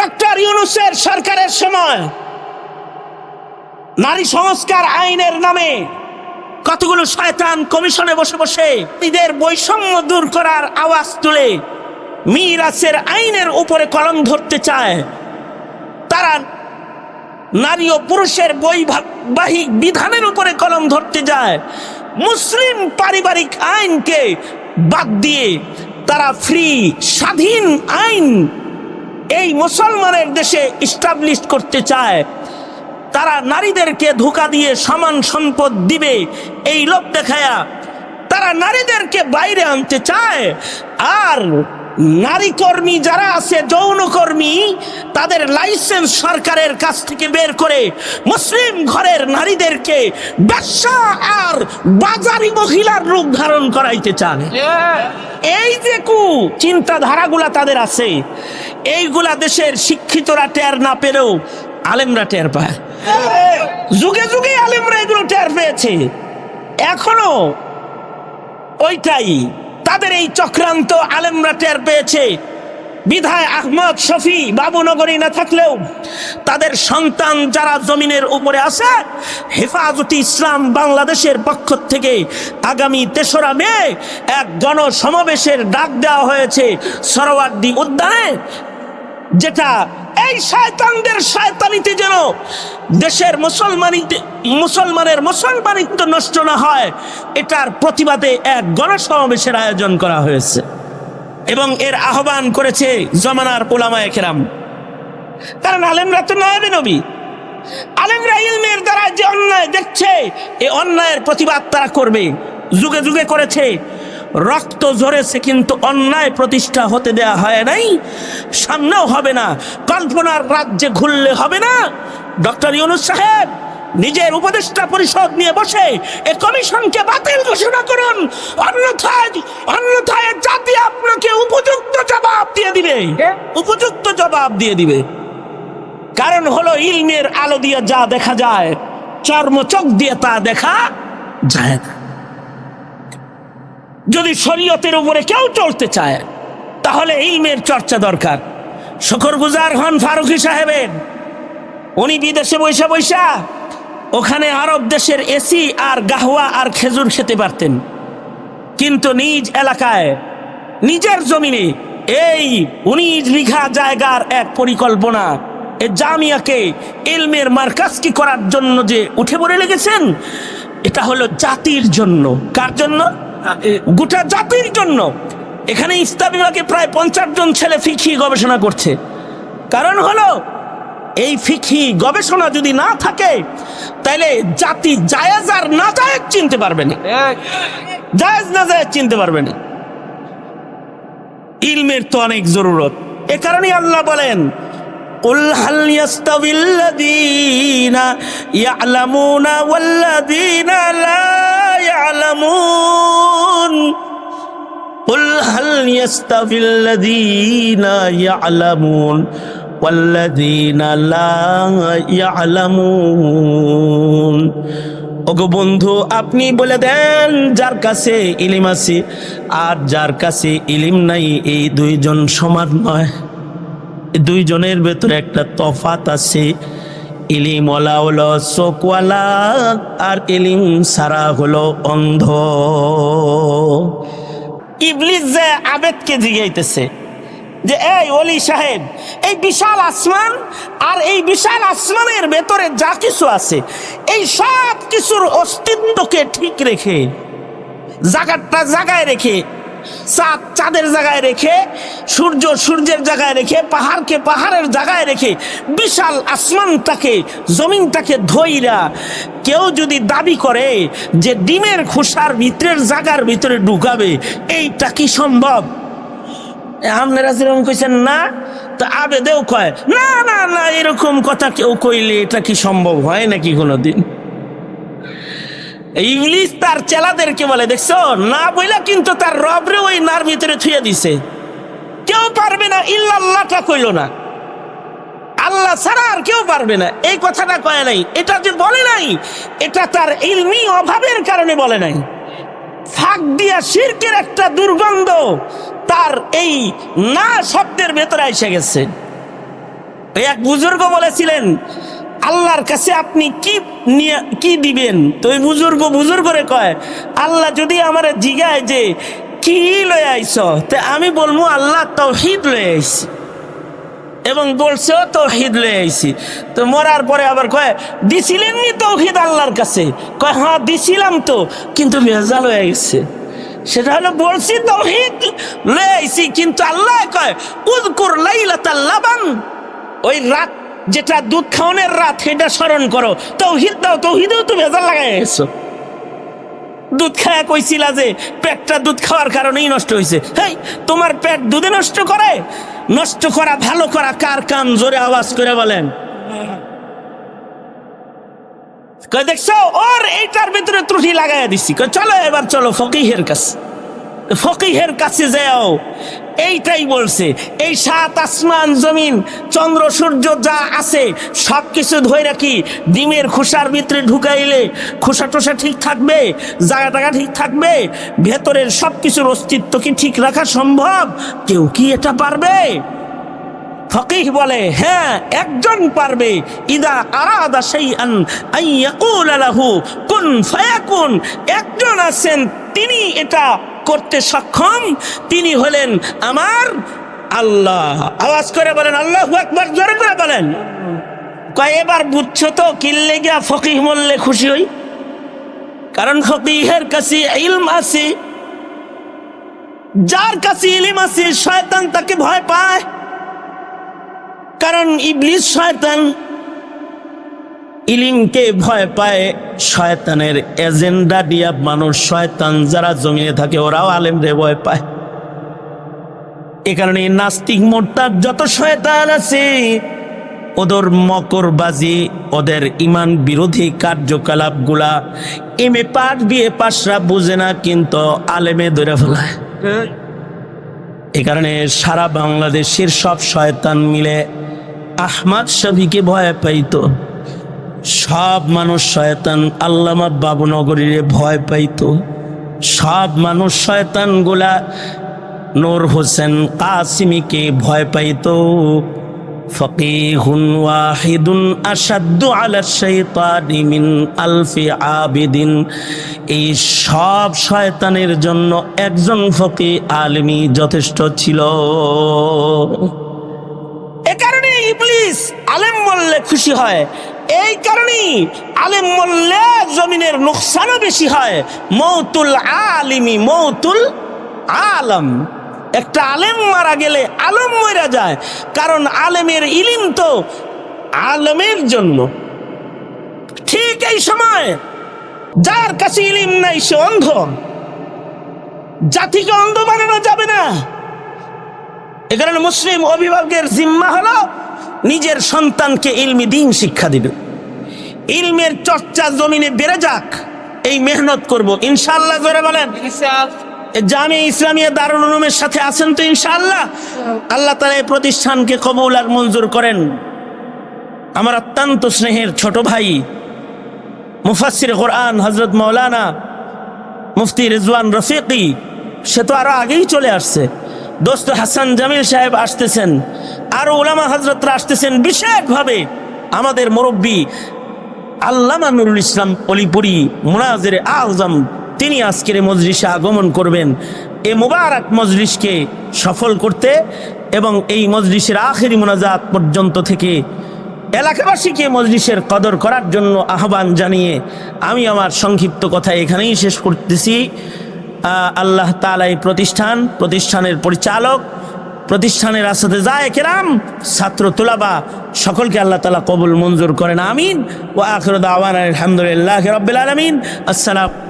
Doctor ইউনুসের সরকারের সময় নারী সংস্কার আইনের নামে কতগুলো শয়তান কমিশনে বসে বসে ঈদের বৈষম্য দূর করার আওয়াজ তুলে মিরাসের আইনের উপরে কলম ধরতে চায়। তারা নারী ও পুরুষের বৈবাহিক বিধানের উপরে কলম ধরতে যায়। মুসলিম পারিবারিক আইনকে বাদ দিয়ে তারা ফ্রি স্বাধীন আইন এই মুসলমানের দেশে ইস্টাবলিশ করতে চায়, তারা নারীদেরকে ধোকা দিয়ে সমান সম্পদ দিবে, এই লোভ দেখায়া তারা নারীদেরকে বাইরে আনতে চায়। আর নারী কর্মী যারা আছে যৌন কর্মী তাদের লাইসেন্স সরকারের কাছ থেকে বের করে মুসলিম ঘরের নারীদেরকে ব্যবসা আর বাজারি মহিলার রূপ ধারণ করাইতে চান। এই যে কু চিন্তাধারাগুলা তাদের আছে, এইগুলা দেশের শিক্ষিতরা টের না পেরেও আলেমরা টের পায়। যুগে যুগে আলেমরা এগুলো টের পেয়েছে। এখনও ওইটাই তাদের এই চক্রান্ত আলেমরা টের পেয়েছে। বিধায় আহমদ শফি বাবুনগরী না থাকলেও তাদের সন্তান যারা জমিনের উপরে আছে, হেফাজতি ইসলাম বাংলাদেশের পক্ষ থেকে আগামী তেসরা মে এক গণসমাবেশের ডাক দেওয়া হয়েছে সরোয়ার্দি উদ্যানে। যেটা এই শয়তানদের শয়তানিতে যেন দেশের মুসলমানিতে, মুসলমানের মুসলমানিত্ব নষ্ট না হয়, এটার প্রতিবাদে এক গণসমাবেশের আয়োজন করা হয়েছে। এবং এর আহ্বান করেছে জমানার ওলামায়ে কেরাম। কারণ আলেমরা তো নয় নবী। আলেমরা ইলমের দ্বারা যে অন্যায় দেখছে এই অন্যায়ের প্রতিবাদ তারা করবে। যুগে যুগে করেছে। রক্ত ঝরেছে কিন্তু অন্যায় প্রতিষ্ঠা হতে দেয়া হয় নাই সামনেও হবে না কল্পনার রাজ্যে ঘুরলে হবে না। ডক্টর ইউনুস সাহেব নিজের উপদেষ্টা পরিষদ নিয়ে বসে এ কমিশনকে বাতিল ঘোষণা করুন অন্যথায় অন্যথায় জাতি আপনাকে উপযুক্ত জবাব দিয়ে দিবে। উপযুক্ত জবাব দিয়ে দিবে। কারণ হলো ইলমের আলো দিয়ে যা দেখা যায় চর্মচোখ দিয়ে তা দেখা যায় না। যদি শরীয়তের উপরে কেউ চলতে চায়, তাহলে ইলমের চর্চা দরকার। শকর গুজার হন ফারুকি সাহেবের। উনি বিদেশে বৈশা বৈশা, ওখানে আরব দেশের এসি আর গাহওয়া আর খেজুর খেতে পারতেন। কিন্তু নিজ এলাকায়, নিজের জমিনে, এই উনিশ বিঘা জায়গার এক পরিকল্পনা, এ জামিয়াকে ইলমের মার্কাজকি করার জন্য যে উঠে পড়ে লেগেছেন, এটা হলো জাতির জন্য। কার জন্য? গোটা জাতির জন্য এখানে ইস্তা বিভাগে প্রায় পঞ্চাশ জন ছেলে ফিখি গবেষণা করছে কারণ হলো এই ফিখি গবেষণা যদি না থাকে তাহলে জাতি জায়েজ আর না জায়েজ চিনতে পারবে না জায়েজ না জায়েজ চিনতে পারবে না ইলমের তো অনেক জরুরত এ কারণে আল্লাহ বলেন قل هل يستوي الذين يعلمون والذين لا يعلمون قل هل يستوي الذين يعلمون والذين لا يعلمون ওগো বন্ধু আপনি বলে দেন যার কাছে ইলিম আছে আর যার কাছে ইলিম নাই এই দুইজন সমান নয় দুইজনের ভেতরে একটা তফাত আছে ইলিম ওলা হলো চোখওয়ালা আর ইলিম সারা হলো অন্ধ। ইবলিস যে আবেদকে জিগাইতেছে যে, এই অলি সাহেব, এই বিশাল আসমান আর এই বিশাল আসমানের ভেতরে যা কিছু আছে, এই সব কিছুর অস্তিত্বকে ঠিক রেখে জায়গাটা জায়গায় রেখে চাঁদ চাঁদের জায়গায় রেখে, সূর্য সূর্যের জায়গায় রেখে, পাহাড়কে পাহাড়ের জায়গায় রেখে বিশাল আসমানটাকে জমিনটাকে ধইরা কেউ যদি দাবি করে যে ডিমের খোসার ভিতরের জায়গার ভিতরে ঢুকাবে, এইটা কি সম্ভব? কইছেন না, তো আবেদেও কয়, না না না, এরকম কথা কেউ কইলে এটা কি সম্ভব হয় নাকি কোনোদিন? ইংলিশ তার চেলাদেরকে বলে, দেখছ? না বইলা কিন্তু তার রবরে ওই নার ভিতরে থুয়ে দিছে। কেউ পারবে না, ইল্লাল্লাহটা কইল না। আল্লাহ ছাড়া আর কেউ পারবে না। এই কথাটা কয় নাই। এটা যে বলে নাই, এটা তার ইলমি অভাবের কারণে বলে নাই। ফাঁক দিয়া শিরকের একটা দুর্গন্ধ তার এই না শব্দের ভেতরে এসে গেছে। এক বুজুর্গ বলেছিলেন আল্লাহর কাছে আপনি কি নিয়ে কি দিবেন? তো ওই বুজুর্গ বুজুর্গরে কয়, আল্লাহ যদি আমার জিগায় যে কি লয়ে আইস তে আমি বলব আল্লাহ তৌহিদ লয়ে আইছি। এবং বলছেও তৌহিদ লয়ে আইছি। তো মরার পরে আবার কয় দিছিলেন নি তৌহিদ আল্লাহর কাছে? কয় হ্যাঁ দিছিলাম তো, কিন্তু ভেজাল হয়ে গেছে। সেটা হলো, বলছি তৌহিদ লয়ে আইছি, কিন্তু আল্লাহ কয় উদকুর লাইলাতাল লাবান। ওই রাত যেটা দুধ খাওয়ানোর রাত, সেটা স্মরণ করো। তৌহিদ দাও, তৌহিদেও তো ভেজাল লাগাই গেছো দুধ খায়া কইছিলা যে, পেটটা দুধ খাওয়ার কারণেই নষ্ট হয়েছে হেই, তোমার পেট দুধে নষ্ট করে? নষ্ট করা, ভালো করা, কার কাম জোরে আওয়াজ করে বলেন? দেখছ? ওর এইটার ভিতরে ত্রুটি লাগাইয়া দিছি। চলো এবার চলো ফকিহের কাছে। ফকিহের কাছে যাও। এইটাই বলছে, এই সাত আসমান জমিন, চন্দ্র, সূর্য যা আছে সব কিছু ধরে রাখি, ডিমের খোসার ভিতরে ঢুকাইলে খোসা টোসা ঠিক থাকবে, জায়গা টাগা ঠিক থাকবে, ভেতরের সব কিছুর অস্তিত্ব কি ঠিক রাখা সম্ভব? কেউ কি এটা পারবে? ফকিহ বলে হ্যাঁ একজন পারবে, ইদা আরাদা শাইআন আন ইয়াকুল লাহু, কুন একজন আছেন, তিনি এটা করতে সক্ষম, তিনি হলেন আমার আল্লাহ। আওয়াজ করে বলেন, আল্লাহ একবার জোরে করে বলেন। কয়, এবার বুঝছ তো কিল্লে গিয়া ফকিহ বললে খুশি হই? কারণ ফকিহের কাছে ইলম আছে, যার কাছে ইলিম আছে, শয়তান তাকে ভয় পায়। কারণ ইবলিস শয়তান ইলিমকে ভয় পায় শয়তানের এজেন্ডা দিয়া মানুষ, শয়তান যারা জমিয়ে থাকে ওরাও আলেমরে ভয় পায়। এ কারণে নাস্তিক মোর্তার যত শয়তান আছে, ওদের মকরবাজি, ওদের ইমান বিরোধী কার্যকলাপগুলা এমএ পাঠ বিয়ে পাশরা বুঝে না, কিন্তু আলেমে ধরে ফেলায়। এ কারণে সারা বাংলাদেশের সব শয়তান মিলে আহমাদ শফিকে ভয় পাইতো। সব মানুষ শয়তান আল্লামা বাবুনগরীরে ভয় পাইতো। সব মানুষ শয়তানগুলা নূর হোসেন কাসিমিকে ভয় পাইতো। ওয়াহিদুন এই সব শয়তানের জন্য একজন যথেষ্ট ছিল। খুশি হয়। এই কারণেই আলেম বললে জমিনের নোকসানও বেশি হয়। মৌতুল আলিমি মৌতুল আলম। একটা আলেম মারা গেলে আলম মরা যায়, কারণ আলেমের ইলিম তো আলমের জন্য। ঠিক এই সময় যার কাছে ইলিম নাই, সে অন্ধ। জাতিকে অন্ধ বানানো যাবে না। এ কারণে মুসলিম অভিভাবকের জিম্মা হলো নিজের সন্তানকে ইলমি দিন শিক্ষা দিবে। ইলমের চর্চা জমিনে বেড়ে যাক এই মেহনত করব। ইনশাল্লাহ জোরে বলেন। জামে ইসলামিয়া দারুল উলুমের সাথে আছেন তো ইনশাআল্লাহ? আল্লাহ তালা এই প্রতিষ্ঠানকে কবুল আর মঞ্জুর করেন। আমার অত্যন্ত স্নেহের ছোট ভাই মুফাসির কোরআন হজরত মৌলানা মুফতি রিজওয়ান রফিকি সে তো আরও আগেই চলে আসছে। দোস্ত হাসান জামিল সাহেব আসতেছেন। আরও ওলামা হজরতরা আসতেছেন বিশেষভাবে আমাদের মুরব্বী আল্লামা নুরুল ইসলাম অলিপুরি মুনাজের আজম, তিনি আজকের মজলিসে আগমন করবেন। এ মুবারক মজলিসকে সফল করতে এবং এই মজলিসের আখেরি মোনাজাত পর্যন্ত থেকে এলাকাবাসীকে মজলিসের কদর করার জন্য আহ্বান জানিয়ে আমি আমার সংক্ষিপ্ত কথা এখানেই শেষ করতেছি। আল্লাহ তালা এই প্রতিষ্ঠান, প্রতিষ্ঠানের পরিচালক, প্রতিষ্ঠানের রাস্তাতে যায় কেরাম, ছাত্র তুলাবা, সকলকে আল্লাহ তালা কবুল মঞ্জুর করেন, আমিন। ও আখরদ আওয়ান আলহামদুলিল্লাহ রবিল আলমিন। আসসালাম